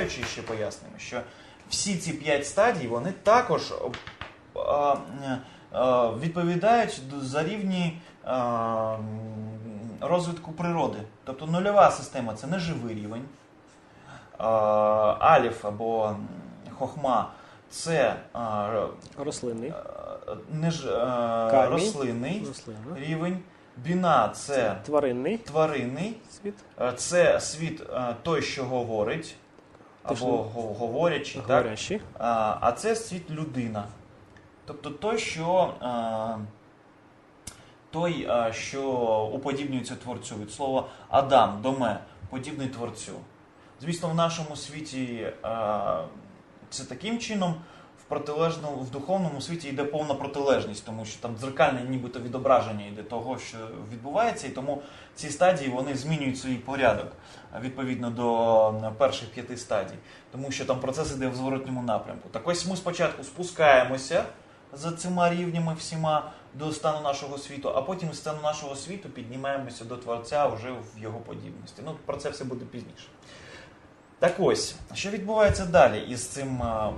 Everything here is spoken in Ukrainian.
підсумовуючи, ще пояснимо, що всі ці п'ять стадій вони також а, а, відповідають за рівні розвитку природи. Тобто нульова система це неживий рівень. Аліф або хохма це Рослинний. неж, Камінь. рослинний Рослина. рівень. Біна це Тваринний тваринний. світ. Е, Це світ е, той, що говорить, або говорячі. говорячі. так? А, це світ людина. Тобто той, що, той, що уподібнюється творцю. Від слова Адам, доме, подібний творцю. Звісно, в нашому світі це таким чином. В протилежному в духовному світі йде повна протилежність, тому що там дзеркальне нібито відображення йде того, що відбувається, і тому ці стадії вони змінюють свій порядок відповідно до перших п'яти стадій, тому що там процес іде в зворотньому напрямку. Так ось ми спочатку спускаємося за цими рівнями всіма до стану нашого світу, а потім стану нашого світу піднімаємося до Творця вже в його подібності. Ну, про це все буде пізніше. Так ось, що відбувається далі із цим а,